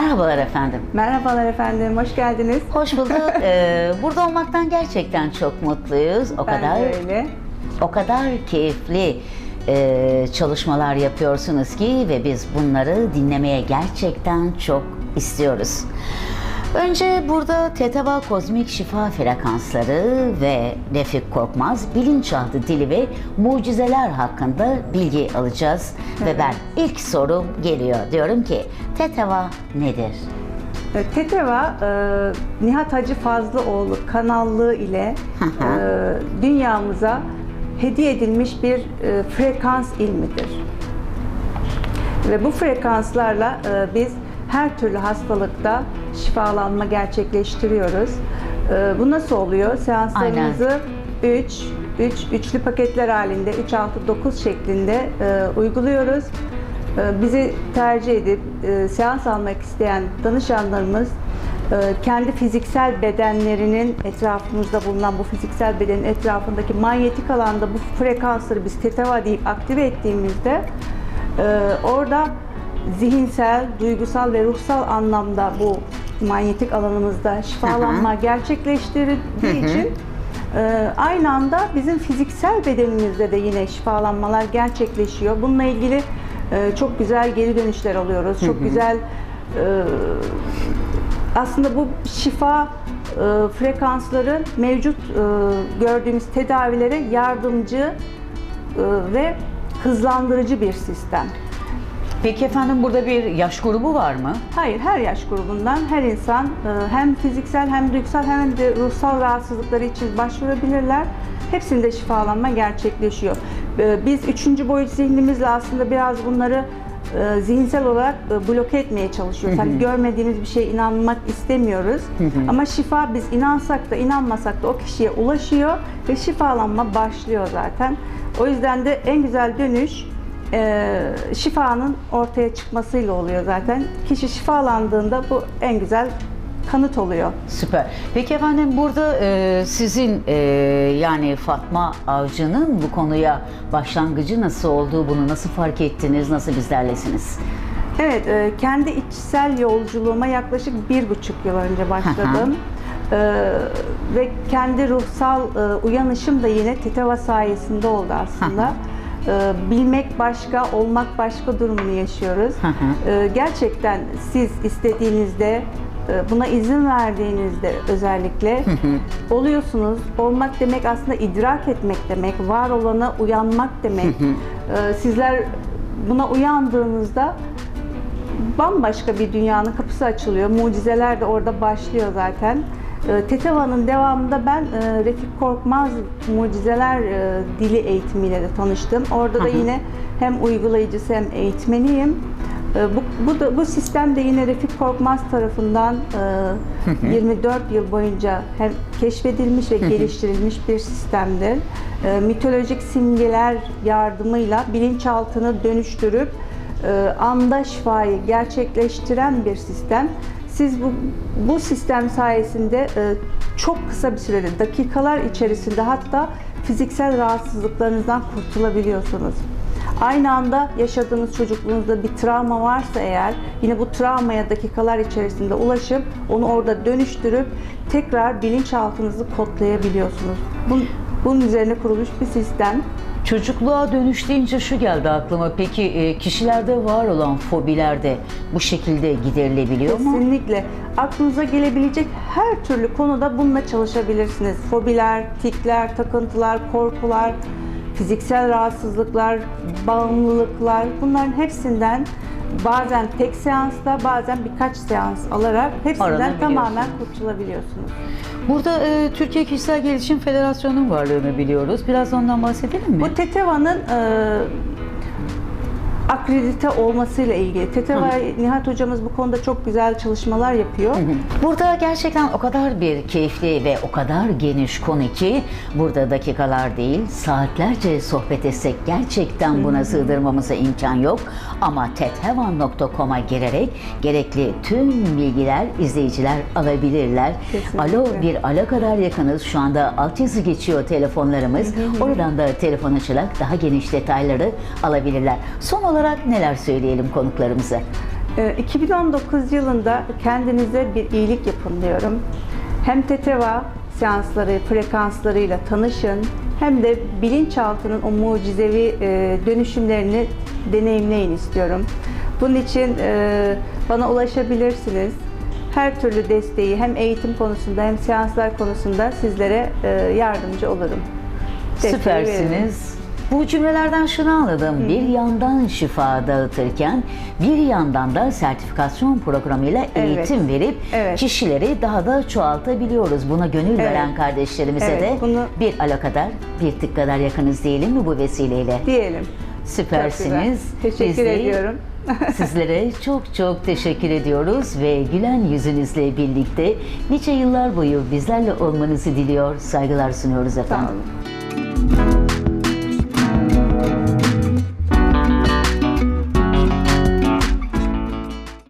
Merhabalar efendim. Merhabalar efendim, hoş geldiniz. Hoş bulduk. Ee, burada olmaktan gerçekten çok mutluyuz. O Ben kadar de öyle. o kadar keyifli e, çalışmalar yapıyorsunuz ki ve biz bunları dinlemeye gerçekten çok istiyoruz. Önce burada Teteva Kozmik Şifa Frekansları ve Refik Korkmaz bilinçaltı dili ve mucizeler hakkında bilgi alacağız. Ve ben ilk sorum geliyor. Diyorum ki Teteva nedir? E, Teteva, e, Nihat Hacı Fazlıoğlu kanallığı ile e, dünyamıza hediye edilmiş bir e, frekans ilmidir. Ve bu frekanslarla e, biz her türlü hastalıkta şifalanma gerçekleştiriyoruz. E, bu nasıl oluyor? Seanslarımızı 3, 3, üçlü paketler halinde 3, 6, 9 şeklinde e, uyguluyoruz. E, bizi tercih edip e, seans almak isteyen danışanlarımız kendi fiziksel bedenlerinin etrafımızda bulunan bu fiziksel bedenin etrafındaki manyetik alanda bu frekansları biz teteva deyip aktive ettiğimizde ee, orada zihinsel, duygusal ve ruhsal anlamda bu manyetik alanımızda şifalanma gerçekleştirildiği için e, aynı anda bizim fiziksel bedenimizde de yine şifalanmalar gerçekleşiyor. Bununla ilgili e, çok güzel geri dönüşler alıyoruz. Çok güzel e, aslında bu şifa e, frekansları mevcut e, gördüğümüz tedavilere yardımcı e, ve hızlandırıcı bir sistem. Peki efendim burada bir yaş grubu var mı? Hayır, her yaş grubundan her insan e, hem fiziksel hem duygusal hem de ruhsal rahatsızlıkları için başvurabilirler. Hepsinde şifalanma gerçekleşiyor. E, Biz üçüncü boyut zihnimizle aslında biraz bunları e, zihinsel olarak bloke etmeye çalışıyoruz. Hani görmediğimiz bir şeye inanmak istemiyoruz. Ama şifa biz inansak da inanmasak da o kişiye ulaşıyor ve şifalanma başlıyor zaten. O yüzden de en güzel dönüş e, şifanın ortaya çıkmasıyla oluyor zaten. Kişi şifalandığında bu en güzel kanıt oluyor. Süper. Peki efendim burada e, sizin e, yani Fatma Avcı'nın bu konuya başlangıcı nasıl oldu? Bunu nasıl fark ettiniz? Nasıl bizlerlesiniz? Evet, e, kendi içsel yolculuğuma yaklaşık bir buçuk yıl önce başladım. E, ve kendi ruhsal e, uyanışım da yine Teteva sayesinde oldu aslında. E, bilmek başka, olmak başka durumunu yaşıyoruz. E, gerçekten siz istediğinizde, e, buna izin verdiğinizde özellikle oluyorsunuz. Olmak demek aslında idrak etmek demek, var olana uyanmak demek. E, sizler buna uyandığınızda bambaşka bir dünyanın kapısı açılıyor. Mucizeler de orada başlıyor zaten. E, Teteva'nın devamında ben e, Refik Korkmaz Mucizeler e, Dili eğitimiyle de tanıştım. Orada da yine hem uygulayıcısı hem eğitmeniyim. E, Bu, bu, da, bu sistem de yine Refik Korkmaz tarafından e, 24 yıl boyunca hem keşfedilmiş ve geliştirilmiş bir sistemdir. E, Mitolojik simgeler yardımıyla bilinçaltını dönüştürüp e, anda şifayı gerçekleştiren bir sistem. Siz bu, bu sistem sayesinde e, çok kısa bir sürede, dakikalar içerisinde hatta fiziksel rahatsızlıklarınızdan kurtulabiliyorsunuz. Aynı anda yaşadığınız çocukluğunuzda bir travma varsa eğer yine bu travmaya dakikalar içerisinde ulaşıp onu orada dönüştürüp tekrar bilinçaltınızı kodlayabiliyorsunuz. Bunun, bunun üzerine kurulmuş bir sistem. Çocukluğa dönüş deyince şu geldi aklıma. Peki e, kişilerde var olan fobiler de bu şekilde giderilebiliyor mu? Kesinlikle. Aklınıza gelebilecek her türlü konuda bununla çalışabilirsiniz. Fobiler, tikler, takıntılar, korkular, fiziksel rahatsızlıklar, bağımlılıklar bunların hepsinden bazen tek seansta bazen birkaç seans alarak hepsinden tamamen kurtulabiliyorsunuz. Burada e, Türkiye Kişisel Gelişim Federasyonu'nun varlığını biliyoruz. Biraz ondan bahsedelim mi? Bu Teteva'nın e, akredite olmasıyla ilgili. Teteva Nihat hocamız bu konuda çok güzel çalışmalar yapıyor. Burada gerçekten o kadar bir keyifli ve o kadar geniş konu ki burada dakikalar değil saatlerce sohbet etsek gerçekten buna sığdırmamıza imkan yok. Ama tethevan.com'a girerek gerekli tüm bilgiler izleyiciler alabilirler. Kesinlikle. Alo bir alo kadar yakınız. Şu anda alt yazı geçiyor telefonlarımız. Oradan da telefon açarak daha geniş detayları alabilirler. Son olarak neler söyleyelim konuklarımıza? Ee, 2019 yılında kendinize bir iyilik yapın diyorum. Hem teteva seansları, frekanslarıyla tanışın hem de bilinçaltının o mucizevi e, dönüşümlerini deneyimleyin istiyorum. Bunun için e, bana ulaşabilirsiniz. Her türlü desteği hem eğitim konusunda hem seanslar konusunda sizlere e, yardımcı olurum. Desteği veririm. Bu cümlelerden şunu anladım. Bir yandan şifa dağıtırken bir yandan da sertifikasyon programıyla Evet. eğitim verip Evet. kişileri daha da çoğaltabiliyoruz. Buna gönül Evet. veren kardeşlerimize Evet, de bunu- bir alakadar, bir tık kadar yakınız diyelim mi bu vesileyle? Diyelim. Süpersiniz. Teşekkür Biz de ediyorum. Sizlere çok çok teşekkür ediyoruz ve gülen yüzünüzle birlikte nice yıllar boyu bizlerle olmanızı diliyor, saygılar sunuyoruz efendim. Olun.